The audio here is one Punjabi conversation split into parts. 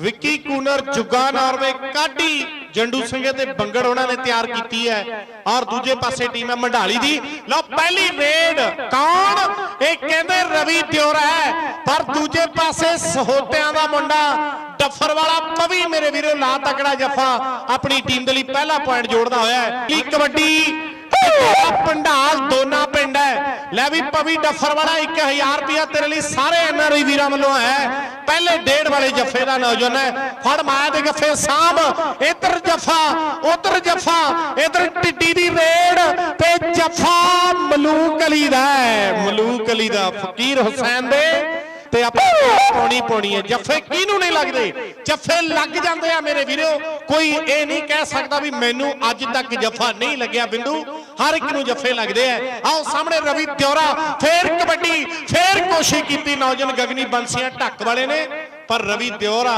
ਵਿੱਕੀ ਕੂਨਰ ਜੁਗਾ ਨਾਰਵੇ ਕਾਢੀ। ਜੰਡੂ ਸਿੰਘੇ ਤੇ ਬੰਗੜ ਉਹਨਾਂ ਨੇ ਤਿਆਰ ਕੀਤੀ ਹੈ। ਔਰ ਦੂਜੇ ਪਾਸੇ ਟੀਮ ਹੈ ਮੰਡਾਲੀ ਦੀ। ਲਓ, ਪਹਿਲੀ ਰੇਡ ਕੌਣ? ਇਹ ਕਹਿੰਦੇ ਰਵੀ ਦਿਓਰਾ ਹੈ। ਪਰ ਦੂਜੇ ਪਾਸੇ ਸਹੋਤਿਆਂ ਦਾ ਮੁੰਡਾ ਡੱਫਰ ਵਾਲਾ ਪਵੀ ਮੇਰੇ ਵੀਰੋ, ਲਾ ਤਕੜਾ ਜੱਫਾ। ਆਪਣੀ ਟੀਮ ਦੇ ਲਈ ਪਹਿਲਾ ਪੁਆਇੰਟ ਜੋੜਦਾ ਹੋਇਆ ਹੈ। ਕੀ ਕਬੱਡੀ? ਪੰਡਾਲ ਦੋਨਾ ਪਿੰਡ ਹੈ। ਲੈ ਵੀ ਪਵੀ ਡੱਫਰ ਵਾਲਾ 1000 ਰੁਪਿਆ ਤੇਰੇ ਲਈ ਸਾਰੇ ਐਨਆਰਆਈ ਵੀਰਾਂ ਵੱਲੋਂ ਹੈ। ਪਹਿਲੇ ਡੇਢ ਵਾਲੇ ਜੱਫੇ ਦਾ ਨੌਜਵਾਨ ਹੈ। ਫੜ ਮਾਇਆ ਦੇ ਗੱਫੇ ਸਾਹਮ ਇੱਧਰ ਜੱਫਾ, ਉਧਰ ਜੱਫਾ, ਇੱਧਰ ਟਿੱਡੀ ਦੀ ਰੇੜ ਤੇ ਜੱਫਾ ਮਲੂਕ ਅਲੀ ਦਾ ਹੈ। ਮਲੂਕ ਅਲੀ ਦਾ ਫਕੀਰ ਹੁਸੈਨ ਦੇ ਤੇ ਆਪਾਂ ਪਾਉਣੀ ਪਾਉਣੀ ਹੈ। ਜੱਫੇ ਕਿਹਨੂੰ ਨਹੀਂ ਲੱਗਦੇ? ਜੱਫੇ ਲੱਗ ਜਾਂਦੇ ਆ ਮੇਰੇ ਵੀਰੋ। ਕੋਈ ਇਹ ਨਹੀਂ ਕਹਿ ਸਕਦਾ ਵੀ ਮੈਨੂੰ ਅੱਜ ਤੱਕ ਜੱਫਾ ਨਹੀਂ ਲੱਗਿਆ ਬਿੰਦੂ। ਹਰ ਇੱਕ ਨੂੰ ਜੱਫੇ ਲੱਗਦੇ ਆ। ਆਓ ਸਾਹਮਣੇ ਰਵੀ ਦਿਓਰਾ ਫੇਰ ਕਬੱਡੀ, ਫੇਰ ਕੋਸ਼ਿਸ਼ ਕੀਤੀ ਨੌਜਵਾਨ ਗਗਨੀ ਬੰਸੀਆਂ ਢੱਕ ਵਾਲੇ ਨੇ। ਪਰ ਰਵੀ ਦਿਓਰਾ,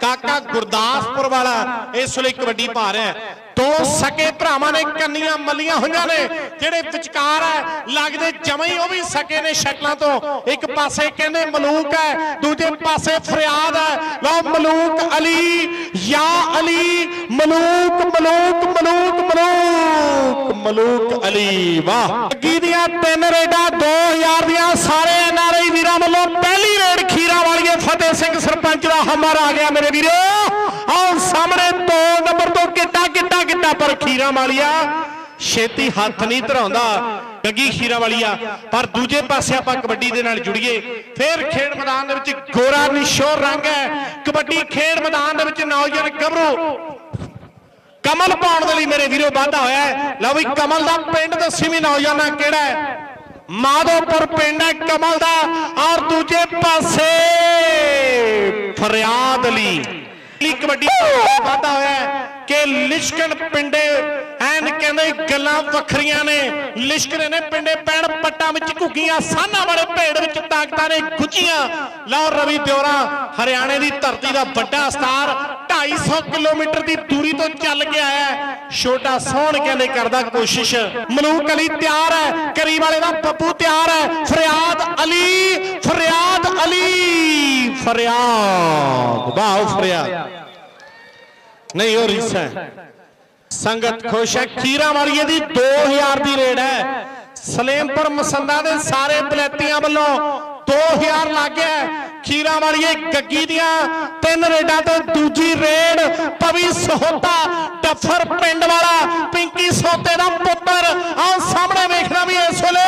ਕਾਕਾ ਗੁਰਦਾਸਪੁਰ ਵਾਲਾ, ਇਸ ਵੇਲੇ ਕਬੱਡੀ ਪਾ ਰਿਹਾ ਹੈ। ਦੋ ਸਕੇ ਭਰਾਵਾਂ ਨੇ ਕੰਨੀਆਂ ਮੱਲੀਆਂ ਹੋਈਆਂ ਨੇ, ਜਿਹੜੇ ਵਿਚਕਾਰ ਹੈ, ਲੱਗਦੇ ਜਮਾਂ ਹੀ ਉਹ ਵੀ ਸਕੇ ਨੇ ਸ਼ਕਲਾਂ ਤੋਂ। ਇੱਕ ਪਾਸੇ ਕਹਿੰਦੇ ਮਲੂਕ ਹੈ, ਦੂਜੇ ਪਾਸੇ ਫਰਿਆਦ ਹੈ। ਲਓ ਮਲੂਕ ਅਲੀ, ਯਾ ਅਲੀ, ਮਲੂਕ ਮਲੂਕ ਮਲੂਕ ਮਲੂਕ। ਮਲੂਕ ਅਲੀ, ਵਾਹ। ਅੱਗੀ ਦੀਆਂ ਤਿੰਨ ਰੇਡਾਂ 2000 ਦੀਆਂ, ਸਾਰੇ ਐਨਆਰਆਈ ਵੀਰਾਂ ਵੱਲੋਂ ਪਹਿਲੀ ਰੇਡ ਖੀਰਾ ਵਾਲੀਏ ਫਤਿਹ ਸਿੰਘ ਸਰਪੰਚ ਦਾ ਹਮਰ ਆ ਗਿਆ ਮੇਰੇ ਵੀਰੋ। ਆਓ ਸਾਹਮਣੇ ਦੋ ਨੰਬਰ ਤੋਂ ਕਿੱਟਾ ਕਿੱਟਾ ਕਿੱਟਾ ਪਰ ਖੀਰਾ ਵਾਲੀਆ। ਛੇਤੀ ਹੱਥ ਨਹੀਂ ਧਰਾਉਂਦਾ ਗੱਗੀ ਖੀਰਾ ਵਾਲੀਆ। ਪਰ ਦੂਜੇ ਪਾਸੇ ਆਪਾਂ ਕਬੱਡੀ ਦੇ ਨਾਲ ਜੁੜੀਏ। ਫੇਰ ਖੇਡ ਮੈਦਾਨ ਦੇ ਵਿੱਚ ਗੋਰਾ ਨਿਸ਼ੋਰ ਰੰਗ ਹੈ। ਕਬੱਡੀ ਖੇਡ ਮੈਦਾਨ ਦੇ ਵਿੱਚ ਨੌਜਵਾਨ ਗੱਭਰੂ ਕਮਲ ਪਾਉਣ ਦੇ ਲਈ ਮੇਰੇ ਵੀਰੋ ਵਾਧਾ ਹੋਇਆ ਹੈ। ਲਓ ਵੀ ਕਮਲ ਦਾ ਪਿੰਡ ਦੱਸੀ ਵੀ ਨੌਜਵਾਨਾਂ ਕਿਹੜਾ ਹੈ। ਮਾਧੋਪੁਰ ਪਿੰਡ ਹੈ ਕਮਲ ਦਾ ਔਰ ਦੂਜੇ ਪਾਸੇ ਫਰਿਆਦ ਅਲੀ। ਅਲੀ ਕਬੱਡੀ ਵਾਧਾ ਹੋਇਆ ਹੈ ਕਿ ਲਿਸ਼ਕਣ ਪਿੰਡੇ ਐਨ ਕਹਿੰਦੇ ਗੱਲਾਂ ਵੱਖਰੀਆਂ ਨੇ। ਲਿਸ਼ਕਣੇ ਨੇ ਪਿੰਡੇ ਪੈਣ ਪੱਟਾਂ ਵਿੱਚ ਘੁੱਗੀਆਂ ਸਾਨਾਂ ਵਾਲੇ ਭੇੜ ਵਿੱਚ ਤਾਕਤਾਂ ਨੇ ਗੁੱਜੀਆਂ ਲਓ ਰਵੀ ਦਿਓਰਾ, ਹਰਿਆਣੇ ਦੀ ਧਰਤੀ ਦਾ ਵੱਡਾ ਸਟਾਰ 250 ਕਿਲੋਮੀਟਰ ਦੀ ਦੂਰੀ ਤੋਂ ਚੱਲ ਕੇ ਆਇਆ ਛੋਟਾ ਸੋਹਣ ਕਹਿੰਦੇ ਕਰਦਾ ਕੋਸ਼ਿਸ਼। ਮਲੂਕ ਅਲੀ ਤਿਆਰ ਹੈ। ਕਰੀ ਵਾਲੇ ਦਾ ਬੱਬੂ ਤਿਆਰ ਹੈ। ਫਰਿਆਦ ਅਲੀ ਫਰਿਆਦ ਅਲੀ, ਫਰਿਆਦ। ਵਾਹ ਫਰਿਆਦ। ਨਹੀਂ, ਉਹ ਰੀਸ ਹੈ। ਸੰਗਤ ਖੁਸ਼ ਹੈ। ਖੀਰਾ ਵਾਲੀਏ ਦੀ 2000 ਦੀ ਰੇਡ ਹੈ। ਸਲੇਮਪੁਰ ਮਸੰਦਾ ਦੇ ਸਾਰੇ ਬਲੈਤੀਆਂ ਵੱਲੋਂ 2000 ਲੱਗ ਗਿਆ ਖੀਰਾ ਵਾਲੀਏ ਗੱਗੀ ਦੀਆਂ, ਤਿੰਨ ਰੇਡਾਂ ਤੇ ਦੂਜੀ ਰੇਡ, ਪਵੀ ਸਹੋਤਾ, ਡੱਫਰ ਪਿੰਡ ਵਾਲਾ, ਪਿੰਕੀ ਸੋਤੇ ਦਾ ਪੁੱਤਰ ਆਹ ਸਾਹਮਣੇ ਵੇਖਣਾ ਵੀ ਇਸ ਵੇਲੇ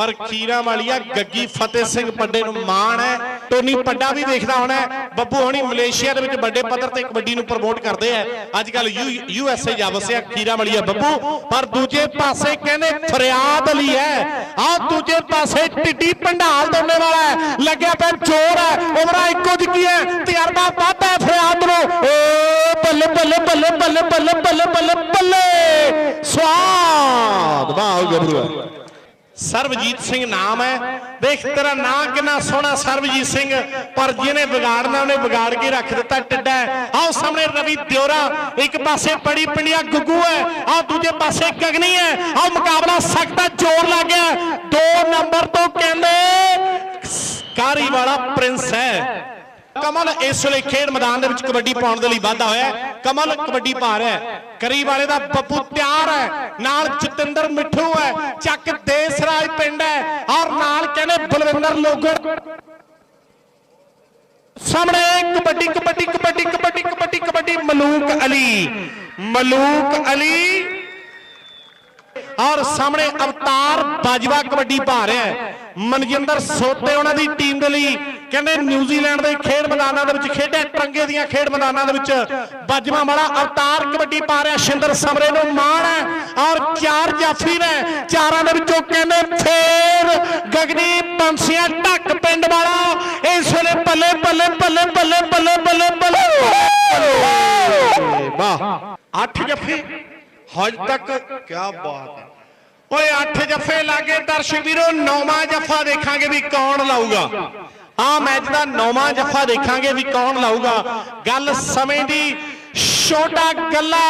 ਪਰ ਖੀਰਾ ਵਾਲੀਆ ਗੱਗੀ ਫਤਿਹ ਸਿੰਘ ਪੱਡੇ ਨੂੰ ਮਾਣ ਹੈ, ਟੋਨੀ ਪੱਡਾ ਵੀ ਦੇਖਦਾ ਹੋਣਾ ਬੱਬੂ ਹਣੀ ਮਲੇਸ਼ੀਆ ਦੇ ਵਿੱਚ ਵੱਡੇ ਪੱਧਰ ਤੇ ਕਬੱਡੀ ਨੂੰ ਪ੍ਰਮੋਟ ਕਰਦੇ ਆ ਅੱਜ ਕੱਲ ਯੂ ਐਸ ਏ ਜਾ ਵਸਿਆ ਖੀਰਾ ਵਾਲੀਆ ਬੱਬੂ, ਪਰ ਦੂਜੇ ਪਾਸੇ ਕਹਿੰਦੇ ਫਰਿਆਦ ਅਲੀ ਹੈ। ਆਹ ਦੂਜੇ ਪਾਸੇ ਟਿੱਡੀ ਪੰਡਾਲ ਦੋਨੇ ਵਾਲਾ ਹੈ। ਲੱਗਿਆ ਪਿਆ ਚੋਰ ਹੈ। ਉਮਰਾਂ ਇੱਕੋ ਜਿਹੀ ਹੈ? ਤਜਰਬਾ ਵੱਧ ਹੈ ਫਰਿਆਦ ਨੂੰ। ਏ ਬੱਲੇ ਬੱਲੇ ਬੱਲੇ ਬੱਲੇ ਬੱਲੇ ਬੱਲੇ ਬੱਲੇ ਬੱਲੇ। ਸਵਾਦ। ਵਾਹ ਗੱਭਰੂ ਸਰਬਜੀਤ ਸਿੰਘ ਨਾਮ ਹੈ। ਦੇਖ ਤੇਰਾ ਨਾਂ ਕਿੰਨਾ ਸੋਹਣਾ ਸਰਬਜੀਤ ਸਿੰਘ। ਪਰ ਜਿਹਨੇ ਵਿਗਾੜਨਾ ਉਹਨੇ ਵਿਗਾੜ ਕੇ ਰੱਖ ਦਿੱਤਾ ਟਿੱਡਾ ਆਓ ਸਾਹਮਣੇ ਰਵੀ ਦਿਓਰਾ, ਇੱਕ ਪਾਸੇ ਪੜੀ ਪਿੰਡੀਆ ਗੁੱਗੂ ਹੈ, ਆਹ ਦੂਜੇ ਪਾਸੇ ਗਗਨੀ ਹੈ। ਆਹ ਮੁਕਾਬਲਾ ਸਖਤ ਹੈ, ਜ਼ੋਰ ਲੱਗ ਗਿਆ ਦੋ ਨੰਬਰ ਤੋਂ ਕਹਿੰਦੇ ਕਾਰੀ ਵਾਲਾ ਪ੍ਰਿੰਸ ਹੈ। ਕਮਲ ਇਸ ਵੇਲੇ ਖੇਡ ਮੈਦਾਨ ਦੇ ਵਿੱਚ ਕਬੱਡੀ ਪਾਉਣ ਦੇ ਲਈ ਵਾਧਾ ਹੋਇਆ। ਕਮਲ ਕਬੱਡੀ ਪਾ ਰਿਹਾ ਹੈ। ਕਰੀ ਵਾਲੇ ਦਾ ਬੱਬੂ ਤਿਆਰ ਹੈ। ਨਾਲ ਜਤਿੰਦਰ ਮਿੱਠੂ ਹੈ। ਚੱਕ ਦੇਸਰਾਜ ਪਿੰਡ ਹੈ। ਔਰ ਨਾਲ ਕਹਿੰਦੇ ਬਲਵਿੰਦਰ ਲੋਗੜ। ਸਾਹਮਣੇ ਕਬੱਡੀ ਕਬੱਡੀ ਕਬੱਡੀ ਕਬੱਡੀ ਕਬੱਡੀ ਕਬੱਡੀ ਮਲੂਕ ਅਲੀ। ਮਲੂਕ ਅਲੀ। ਔਰ ਸਾਹਮਣੇ ਅਵਤਾਰ ਬਾਜਵਾ ਕਬੱਡੀ ਪਾ ਰਿਹਾ ਹੈ। ਮਨਜਿੰਦਰ ਸੋਤੇ ਉਹਨਾਂ ਦੀ ਟੀਮ ਦੇ ਲਈ ਕਹਿੰਦੇ ਨਿਊਜ਼ੀਲੈਂਡ ਦੇ ਖੇਡ ਮੈਦਾਨਾਂ ਦੇ ਵਿੱਚ ਖੇਡਿਆ, ਟਰੰਗੇ ਦੀਆਂ ਖੇਡ ਮੈਦਾਨਾਂ ਦੇ ਵਿੱਚ ਬਾਜਵਾ ਵਾਲਾ ਅਵਤਾਰ ਕਬੱਡੀ ਪਾ ਰਿਹਾ ਸ਼ਿੰਦਰ ਸਮਰੇ ਨੂੰ, ਮਾਣ ਹੈ ਔਰ ਚਾਰ ਜਾਫੀ ਨੇ ਚਾਰਾਂ ਦੇ ਵਿੱਚੋਂ ਕਹਿੰਦੇ ਫੇਰ ਗਗਨੀ ਪੰਛੀਆਂ ਢੱਕ ਪਿੰਡ ਵਾਲਾ, ਇਸ ਵੇਲੇ ਬੱਲੇ ਬੱਲੇ ਬੱਲੇ ਬੱਲੇ ਬੱਲੇ ਬੱਲੇ ਬੱਲੇ ਵਾਹ। ਅੱਠ ਜੱਫੇ, ਹਜ ਤੱਕ ਕੀ ਬਾਤ ਹੈ। ਓਏ ਅੱਠ ਜੱਫੇ ਲਾਗੇ ਦਰਸ਼ਕ ਵੀਰੋ, ਨੌਵਾਂ ਜੱਫਾ ਦੇਖਾਂਗੇ ਵੀ ਕੌਣ ਲਾਊਗਾ। ਆ ਮੈਚ ਦਾ ਨੌਵਾਂ ਜੱਫਾ ਦੇਖਾਂਗੇ ਵੀ ਕੌਣ ਲਾਊਗਾ। ਗੱਲ ਸਮੇਂ ਦੀ, ਛੋਟਾ ਗੱਲਾ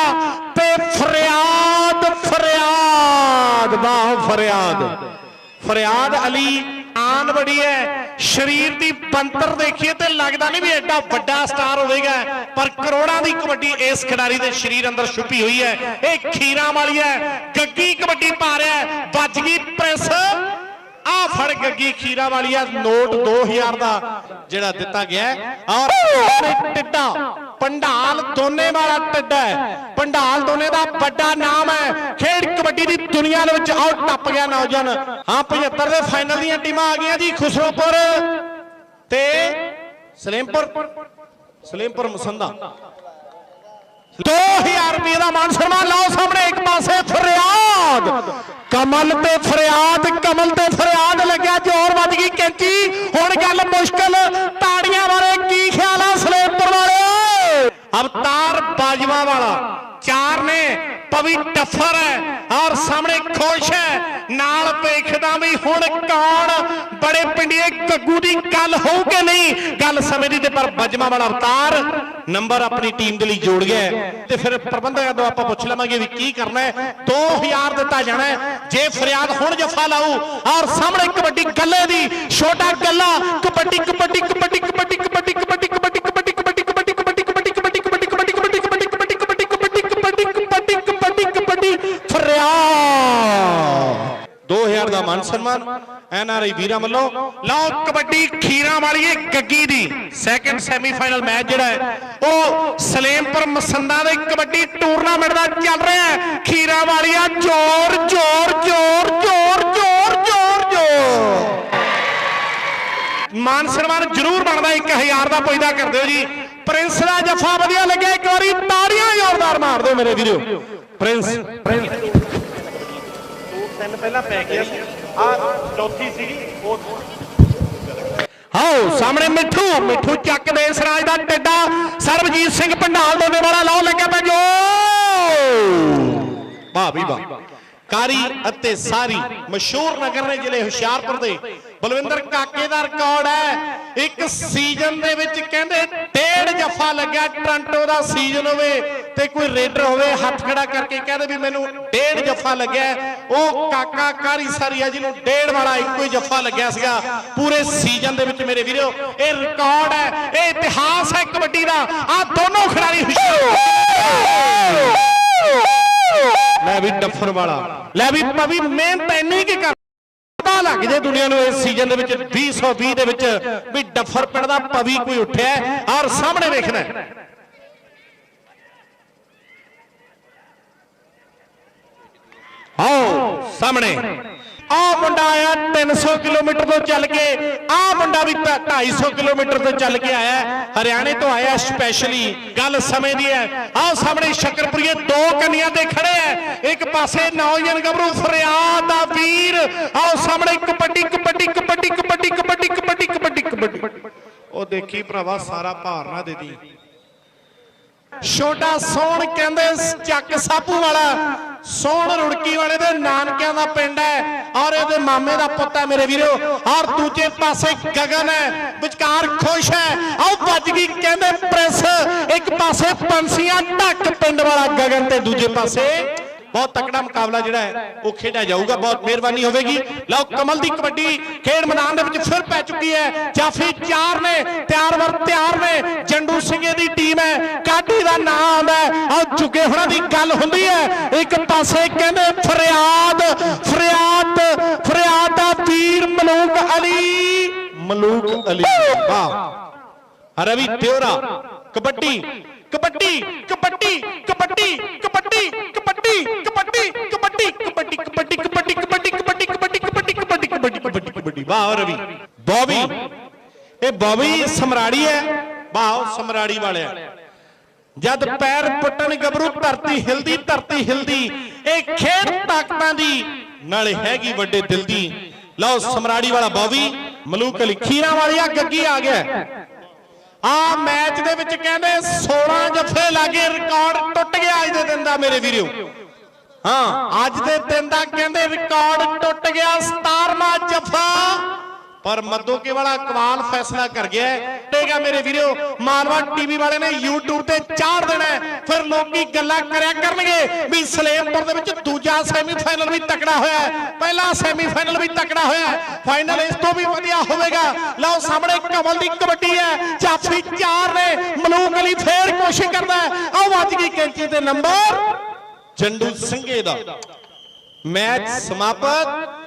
ਤੇ ਫਰਿਆਦ ਫਰਿਆਦ, ਵਾਹ ਫਰਿਆਦ। ਫਰਿਆਦ ਅਲੀ ਆਨ ਬੜੀ ਹੈ। ਸਰੀਰ ਦੀ ਬੰਤਰ ਦੇਖੀਏ ਤੇ ਲੱਗਦਾ ਨਹੀਂ ਵੀ ਐਡਾ ਵੱਡਾ ਸਟਾਰ ਹੋਵੇਗਾ। ਪਰ ਕਰੋੜਾਂ ਦੀ ਕਬੱਡੀ ਇਸ ਖਿਡਾਰੀ ਦੇ ਸਰੀਰ ਅੰਦਰ ਛੁਪੀ ਹੋਈ ਹੈ। ਇਹ ਖੀਰਾਂ ਵਾਲੀ ਹੈ। ਗੱਗੀ ਕਬੱਡੀ ਪਾ ਰਿਹਾ ਹੈ ਵੱਜ ਗਈ ਪ੍ਰੈਸ ਆ ਫੜ ਗੱਗੀ ਖੀਰਾ ਵਾਲੀ ਨੋਟ 2000 ਦਾ, ਜਿਹੜਾ ਦਿੱਤਾ ਗਿਆ ਹੈ। ਔਰ ਟਿੱਡਾ, ਪੰਡਾਲ ਦੋਨੇ ਵਾਲਾ ਟਿੱਡਾ ਹੈ। ਪੰਡਾਲ ਦੋਨੇ ਦਾ ਵੱਡਾ ਨਾਮ ਹੈ। ਖੇਡ ਕਬੱਡੀ ਦੀ ਦੁਨੀਆ ਦੇ ਵਿੱਚ ਆਉ ਟੱਪ ਗਿਆ ਨੌਜਵਾਨ। ਹਾਂ 75 ਦੇ ਫਾਈਨਲ ਦੀਆਂ ਟੀਮਾਂ ਆ ਗਈਆਂ ਜੀ, ਖੁਸਰੋਪੁਰ ਤੇ ਸਲੇਮਪੁਰ ਸਲੇਮਪੁਰ ਮਸੰਦਾ। 2000 ਰੁਪਏ ਦਾ ਮਾਨ ਸਨਮਾਨ ਲਾਓ ਸਾਹਮਣੇ, ਇੱਕ ਪਾਸੇ ਫਰਿਆਦ। ਕਮਲ ਤੇ ਫਰਿਆਦ, ਕਮਲ ਤੇ ਫਰਿਆਦ ਲੱਗਿਆ, ਜ਼ੋਰ ਵੱਜ ਗਈ ਕੈਂਚੀ। ਹੁਣ ਗੱਲ ਮੁਸ਼ਕਲ, ਤਾੜੀਆਂ ਬਾਰੇ ਕੀ ਖਿਆਲ ਆ? ਸਲੇਮਪੁਰ ਅਵਤਾਰ ਬਾਜਵਾ ਵਾਲਾ। ਚਾਰ ਨੇ, ਪਵੀ ਟੱਫਰ ਹੈ ਔਰ ਸਾਹਮਣੇ ਖੁਸ਼ ਹੈ। ਨਾਲ ਵੇਖਦਾ ਵੀ ਹੁਣ ਕੌਣ? ਬੜੇ ਪਿੰਡੀਏ ਕੱਗੂ ਦੀ ਗੱਲ ਹੋਊ ਕਿ ਨਹੀਂ? ਗੱਲ ਸਮਝਦੀ ਤੇ ਪਰ ਬਜਮਾ ਵਾਲਾ ਅਵਤਾਰ ਨੰਬਰ ਆਪਣੀ ਟੀਮ ਦੇ ਲਈ ਜੋੜ ਗਿਆ ਤੇ ਫਿਰ ਪ੍ਰਬੰਧਕਾਂ ਤੋਂ ਆਪਾਂ ਪੁੱਛ ਲਵਾਂਗੇ ਵੀ ਕੀ ਕਰਨਾ ਹੈ। 2000 ਦਿੱਤਾ ਜਾਣਾ ਜੇ ਫਰਿਆਦ ਹੁਣ ਜਫਾ ਲਾਉ ਔਰ ਸਾਹਮਣੇ ਕਬੱਡੀ ਗੱਲੇ ਦੀ, ਛੋਟਾ ਗੱਲਾ, ਕਬੱਡੀ ਕਬੱਡੀ ਕਬੱਡੀ ਕਬੱਡੀ ਕਬੱਡੀ ਕਬੱਡੀ ਫਰਿਆਦ 2000 ਦਾ ਮਾਨ ਸਨਮਾਨ, ਐਨ ਆਰ ਆਈ ਵੀਰਾਂ ਵੱਲੋਂ। ਲਓ, ਕਬੱਡੀ ਖੀਰਾਂ ਵਾਲੀ ਗੱਗੀ ਦੀ ਸੈਕੰਡ ਸੈਮੀਫਾਈਨਲ ਮੈਚ ਜਿਹੜਾ ਹੈ, ਉਹ ਸਲੇਮਪੁਰ ਮਸੰਦਾ ਦੇ ਕਬੱਡੀ ਟੂਰਨਾਮੈਂਟ ਦਾ ਚੱਲ ਰਿਹਾ ਹੈ। ਖੀਰਾਂ ਵਾਲੀਆ ਜ਼ੋਰ ਜ਼ੋਰ ਜ਼ੋਰ ਜ਼ੋਰ ਜ਼ੋਰ ਜ਼ੋਰ ਜ਼ੋਰ। ਮਾਨ ਸਨਮਾਨ ਜ਼ਰੂਰ ਬਣਦਾ 1000 ਦਾ ਪੁੱਜਦਾ ਕਰ ਦਿਓ ਜੀ। ਪ੍ਰਿੰਸ ਦਾ ਜਫਾ ਵਧੀਆ ਲੱਗਿਆ, ਇੱਕ ਵਾਰੀ ਤਾੜੀਆਂ ਜ਼ੋਰਦਾਰ ਮਾਰ ਦਿਓ ਮੇਰੇ ਵੀਰੋ। ਪ੍ਰਿੰਸ ਤਿੰਨ ਪਹਿਲਾਂ ਪੈ ਗਿਆ ਸੀ। ਆ ਚੌਥੀ ਸੀਗੀ ਉਹ ਆਓ ਸਾਹਮਣੇ ਮਿੱਠੂ। ਮਿੱਠੂ ਚੱਕ ਦੇ ਇਸ ਰਾਜ ਦਾ ਟੱਡਾ। ਸਰਬਜੀਤ ਸਿੰਘ ਪੰਡਾਲ ਦੇ ਵਾਲਾ ਲਾਓ ਲੱਗਿਆ ਪੈ ਜੋ ਵਾਹ ਵੀ ਵਾਹ ਕਾਰੀ ਅਤੇ ਸਾਰੀ ਮਸ਼ਹੂਰ ਨਗਰ ਨੇ ਜ਼ਿਲ੍ਹੇ ਹੁਸ਼ਿਆਰਪੁਰ ਦੇ। ਬਲਵਿੰਦਰ ਕਾਕੇ ਦਾ ਰਿਕਾਰਡ ਹੈ। ਇੱਕ ਸੀਜ਼ਨ ਦੇ ਵਿੱਚ ਕਹਿੰਦੇ ਡੇਢ ਜਫਾ ਲੱਗਿਆ ਟ੍ਰਾਂਟੋ ਦਾ ਸੀਜ਼ਨ ਹੋਵੇ ਤੇ ਕੋਈ ਰੇਡਰ ਹੋਵੇ, ਹੱਥ ਖੜਾ ਕਰਕੇ ਕਹਿੰਦੇ ਵੀ ਮੈਨੂੰ ਡੇਢ ਜਫਾ ਲੱਗਿਆ ਉਹ ਕਾਕਾ ਕਾਰੀ ਸਾਰੀ ਆ ਜਿਹਨੂੰ ਡੇਢ ਵਾਲਾ ਇੱਕੋ ਹੀ ਜਫਾ ਲੱਗਿਆ ਸੀਗਾ ਪੂਰੇ ਸੀਜ਼ਨ ਦੇ ਵਿੱਚ ਮੇਰੇ ਵੀਰੋ। ਇਹ ਰਿਕਾਰਡ ਹੈ, ਇਹ ਇਤਿਹਾਸ ਹੈ ਕਬੱਡੀ ਦਾ। ਆ ਦੋਨੋਂ ਖਿਡਾਰੀ ਹੁਸ਼ਿਆਰ ਲੈ ਵੀ ਡੱਫਰ ਵਾਲਾ। ਲੈ ਵੀ ਪਵੀ ਮਿਹਨਤ ਇੰਨੀ ਕੀ ਕਰ ਪਤਾ ਲੱਗ ਜੇ ਦੁਨੀਆ ਨੂੰ ਇਸ ਸੀਜ਼ਨ ਦੇ ਵਿੱਚ 2020 ਦੇ ਵਿੱਚ ਵੀ ਡੱਫਰ ਪਿੰਡ ਦਾ ਪਵੀ ਕੋਈ ਉੱਠਿਆ ਹੈ ਔਰ ਸਾਹਮਣੇ ਵੇਖਣਾ ਆਓ, ਸਾਹਮਣੇ। ਆ ਮੁੰਡਾ ਆਇਆ 300 ਕਿਲੋਮੀਟਰ ਤੋਂ ਚੱਲ ਕੇ। ਆ ਮੁੰਡਾ ਵੀ 250 ਕਿਲੋਮੀਟਰ ਤੋਂ ਚੱਲ ਕੇ ਆਇਆ। ਹਰਿਆਣੇ ਤੋਂ ਆਇਆ ਸਪੈਸ਼ਲੀ ਗੱਲ ਸਮੇਂ ਦੀ ਹੈ। ਆਓ ਸਾਹਮਣੇ ਸ਼ਕਰਪੁਰੀਏ ਦੋ ਕੰਨੀਆਂ ਤੇ ਖੜੇ ਹੈ। ਇੱਕ ਪਾਸੇ ਨੌਜਵਾਨ ਗੱਭਰੂ ਫਰਿਆਦ ਦਾ ਵੀਰ। ਆਓ ਸਾਹਮਣੇ ਕਬੱਡੀ ਕਬੱਡੀ ਕਬੱਡੀ ਕਬੱਡੀ ਕਬੱਡੀ ਕਬੱਡੀ ਕਬੱਡੀ ਕਬੱਡੀ ਉਹ ਦੇਖੀ ਭਰਾਵਾ, ਸਾਰਾ ਭਾਰ ਨਾ ਦੇ ਦੀ। ਛੋਟਾ ਸੋਹਣ ਕਹਿੰਦੇ ਚੱਕ ਸਾਪੂ ਵਾਲਾ। ਸੋਹਣ ਰੁੜਕੀ ਵਾਲੇ ਦੇ ਨਾਨਕਿਆਂ ਦਾ ਪਿੰਡ ਹੈ। ਔਰ ਇਹਦੇ ਮਾਮੇ ਦਾ ਪੁੱਤ ਹੈ ਮੇਰੇ ਵੀਰੋ। ਔਰ ਦੂਜੇ ਪਾਸੇ ਗਗਨ ਹੈ। ਵਿਚਕਾਰ ਖੁਸ਼ ਹੈ। ਆਓ ਵੱਜ ਗਈ ਕਹਿੰਦੇ ਪ੍ਰੈਸ ਇੱਕ ਪਾਸੇ ਪੰਛੀਆਂ ਢੱਕ ਪਿੰਡ ਵਾਲਾ ਗਗਨ ਤੇ ਦੂਜੇ ਪਾਸੇ। ਬਹੁਤ ਤਕੜਾ ਮੁਕਾਬਲਾ ਜਿਹੜਾ ਹੈ, ਉਹ ਖੇਡਿਆ ਜਾਊਗਾ। ਬਹੁਤ ਮਿਹਰਬਾਨੀ ਹੋਵੇਗੀ। ਲਓ ਕਮਲ ਦੀ ਕਬੱਡੀ ਖੇਡ ਮੈਦਾਨ ਦੇ ਵਿੱਚ ਫਿਰ ਪੈ ਚੁੱਕੀ ਹੈ। ਜਾਫੀ ਚਾਰ ਨੇ, ਤਿਆਰ ਵਰ ਤਿਆਰ ਨੇ। ਜੰਡੂ ਸਿੰਘੇ ਦੀ ਟੀਮ ਹੈ। ਦਾ ਨਾਮ ਹੈ ਆਹ ਝੁਕੇ ਹੋਣਾ ਦੀ ਗੱਲ ਹੁੰਦੀ ਹੈ ਇੱਕ ਪਾਸੇ ਕਹਿੰਦੇ ਫਰਿਆਦ ਫਰਿਆਦ ਫਰਿਆਦ ਦਾ ਵੀਰ ਮਲੂਕ ਅਲੀ ਮਲੂਕ ਅਲੀ ਵਾਹ ਰਵੀ ਤਿਉਰਾ ਕਬੱਡੀ ਕਬੱਡੀ ਕਬੱਡੀ ਕਬੱਡੀ ਕਬੱਡੀ ਕਬੱਡੀ ਕਬੱਡੀ ਕਬੱਡੀ ਕਬੱਡੀ ਕਬੱਡੀ ਕਬੱਡੀ ਕਬੱਡੀ ਕਬੱਡੀ ਕਬੱਡੀ ਕਬੱਡੀ ਕਬੱਡੀ ਕਬੱਡੀ ਕਬੱਡੀ ਕਬੱਡੀ ਵਾਹ ਰਵੀ ਬੌਬੀ ਇਹ ਬੌਬੀ ਸਮਰਾੜੀ ਹੈ ਵਾਹ ਸਮਰਾੜੀ ਵਾਲਿਆ ਜਦ ਪੈਰ ਪੁੱਟਣ ਗੱਭਰੂ ਧਰਤੀ ਹਿਲਦੀ ਧਰਤੀ ਹਿਲਦੀ। ਇਹ ਖੇਡ ਤਾਕਤਾਂ ਦੀ ਨਾਲੇ ਹੈਗੀ ਵੱਡੇ ਦਿਲ ਦੀ। ਲਓ ਸਮਰਾੜੀ ਵਾਲਾ ਬੌਬੀ ਮਲੂਕ ਅਲੀ ਖੀਰਾਂ ਵਾਲਿਆ ਗੱਗੀ ਆ ਗਿਆ। ਆ ਮੈਚ ਦੇ ਵਿੱਚ ਕਹਿੰਦੇ 16 ਜੱਫੇ ਲਾਗੇ ਰਿਕਾਰਡ ਟੁੱਟ ਗਿਆ ਅੱਜ ਦੇ ਦਿਨ ਦਾ ਮੇਰੇ ਵੀਰੋ। ਹਾਂ ਅੱਜ ਦੇ ਦਿਨ ਦਾ ਕਹਿੰਦੇ ਰਿਕਾਰਡ ਟੁੱਟ ਗਿਆ 17ਵਾਂ ਜੱਫਾ। ਪਰ ਮੱਦੋਕੇ ਵਾਲਾ ਕਮਾਲ ਫੈਸਲਾ ਕਰ ਗਿਆ ਟੇਗਾ ਮੇਰੇ ਵੀਰੋ, ਮਾਲਵਾ ਟੀਵੀ ਵਾਲੇ ਨੇ YouTube ਤੇ ਚਾੜ ਦੇਣਾ ਫਿਰ ਲੋਕੀ ਗੱਲਾਂ ਕਰਿਆ ਕਰਨਗੇ ਵੀ ਸਲੇਮਪੁਰ ਦੇ ਵਿੱਚ ਦੂਜਾ ਸੈਮੀਫਾਈਨਲ ਵੀ ਤਕੜਾ ਹੋਇਆ ਪਹਿਲਾ ਸੈਮੀਫਾਈਨਲ ਵੀ ਤਕੜਾ ਹੋਇਆ ਫਾਈਨਲ ਇਸ ਤੋਂ ਵੀ ਵਧੀਆ ਹੋਵੇਗਾ। ਲਓ ਸਾਹਮਣੇ ਕਮਲ ਦੀ ਕਬੱਡੀ ਹੈ। ਜਾਫੀ ਚਾਰ ਨੇ ਮਲੂਕ ਅਲੀ ਫੇਰ ਕੋਸ਼ਿਸ਼ ਕਰਦਾ ਹੈ। ਵੱਜ ਗਈ ਕੈਂਚੀ ਤੇ ਨੰਬਰ। ਚੰਡੂ ਸਿੰਘੇ ਦਾ। ਮੈਚ ਸਮਾਪਤ।